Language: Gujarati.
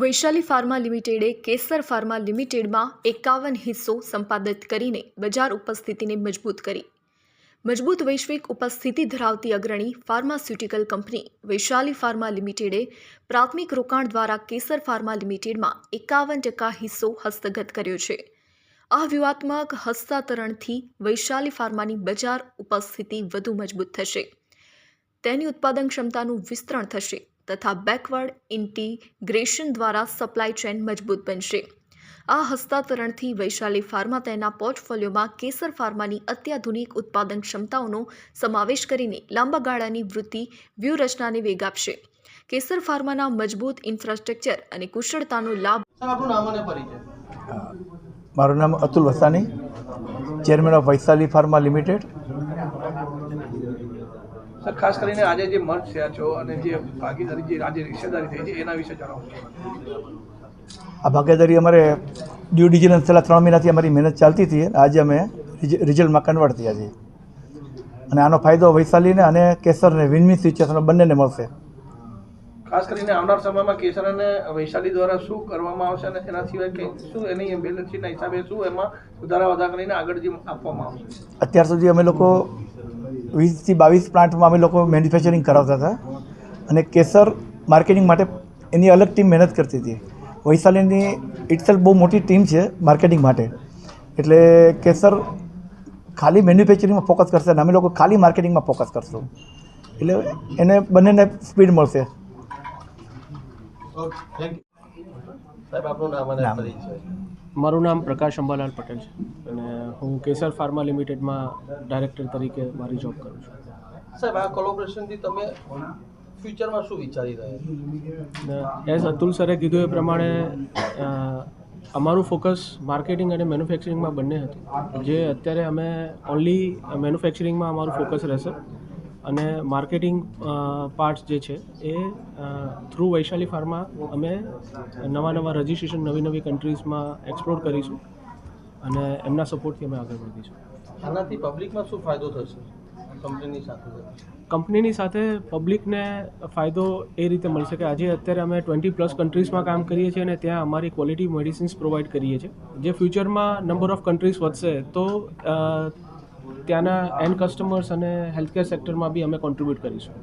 વૈશાલી ફાર્મા લિમિટેડે કેસર ફાર્મા લિમિટેડમાં એકાવન હિસ્સો સંપાદિત કરીને બજાર ઉપસ્થિતિને મજબૂત કરી. મજબૂત વૈશ્વિક ઉપસ્થિતિ ધરાવતી અગ્રણી ફાર્માસ્યુટિકલ કંપની વૈશાલી ફાર્મા લિમિટેડે પ્રાથમિક રોકાણ દ્વારા કેસર ફાર્મા લિમિટેડમાં એકાવન ટકા હિસ્સો હસ્તગત કર્યો છે. આ વ્યૂહાત્મક હસ્તાંતરણથી વૈશાલી ફાર્માની બજાર ઉપસ્થિતિ વધુ મજબૂત થશે. તેની ઉત્પાદન ક્ષમતાનું વિસ્તરણ થશે. તથા બેકવર્ડ ઇન્ટિગ્રેશન દ્વારા સપ્લાય ચેન મજબૂત બનશે. આ હસ્તાંતરણથી વૈશાલી ફાર્મા તેના પોર્ટફોલિયોમાં કેસર ફાર્માની અત્યાધુનિક ઉત્પાદન ક્ષમતાઓનો સમાવેશ કરીને લાંબા ગાળાની વૃત્તિ વ્યૂહરચનાને વેગ આપશે. કેસર ફાર્માના મજબૂત ઇન્ફ્રાસ્ટ્રક્ચર અને કુશળતાનો લાભ મારું નામ Atul Vasani chairman of Vaishali pharma limited. Sir ખાસ કરીને આજે જે મર્જ થયા છો અને જે ભાગીદારી જે આજે હિસ્સેદારી થઈ છે એના વિશે જણાવો. આ ભાગીદારી અમારે ડ્યુ ડિલિજન્સ છેલ્લા ત્રણ મહિનાથી અમારી મહેનત ચાલતી હતી. આજે અમે રિઝલ્ટમાં કન્વર્ટ થયા છીએ. અને આનો ફાયદો વૈશાલીને અને કેસરને વિનમિન સિચ્યુએશન બંનેને મળશે. ખાસ કરીને આવનાર સમયમાં કેસર અને વૈશાલી દ્વારા શું કરવામાં આવશે અને એના સિવાય કે શું એની બેલેન્સ શીટના હિસાબે શું એમાં સુધારા વધારા કરીને આગળ જે આપવામાં આવશે? અત્યાર સુધી અમે લોકો વીસથી બાવીસ પ્લાન્ટમાં અમે લોકો મેન્યુફેક્ચરિંગ કરાવતા હતા. અને કેસર માર્કેટિંગ માટે એની અલગ ટીમ મહેનત કરતી હતી. વૈશાલીની ઇટસેલ્ફ બહુ મોટી ટીમ છે માર્કેટિંગ માટે. એટલે કેસર ખાલી મેન્યુફેક્ચરિંગમાં ફોકસ કરશે અને અમે લોકો ખાલી માર્કેટિંગમાં ફોકસ કરશું. એટલે એને બંનેને સ્પીડ મળશે. સાહેબ આપનું નામ અને પરિચય. મારું નામ પ્રકાશ અંબાલાલ પટેલ છે અને હું કેસર ફાર્મા લિમિટેડમાં ડાયરેક્ટર તરીકે મારી જોબ કરું છું. સાહેબ આ કોલોબરેશનથી તમે ફ્યુચરમાં શું વિચારી રહ્યા એઝ અતુલ સરે કીધું એ પ્રમાણે અમારું ફોકસ માર્કેટિંગ અને મેન્યુફેક્ચરિંગમાં બંને હતું. જે અત્યારે અમે ઓનલી મેન્યુફેક્ચરિંગમાં અમારું ફોકસ રહેશે. અને માર્કેટિંગ પાર્ટ્સ જે છે એ થ્રુ વૈશાલી ફાર્મા અમે નવા નવા રજિસ્ટ્રેશન નવી નવી કન્ટ્રીઝમાં એક્સપ્લોર કરીશું અને એમના સપોર્ટથી અમે આગળ વધીશું. આનાથી પબ્લિકમાં શું ફાયદો થશે? કંપનીની સાથે કંપનીની સાથે પબ્લિકને ફાયદો એ રીતે મળશે કે આજે અત્યારે અમે ટ્વેન્ટી પ્લસ કન્ટ્રીઝમાં કામ કરીએ છીએ અને ત્યાં અમારી ક્વોલિટી મેડિસિન્સ પ્રોવાઈડ કરીએ છીએ. જે ફ્યુચરમાં નંબર ઓફ કન્ટ્રીઝ વધશે તો ત્યાંના એન્ડ કસ્ટમર્સ અને હેલ્થકેર સેક્ટરમાં બી અમે કોન્ટ્રીબ્યુટ કરીશું.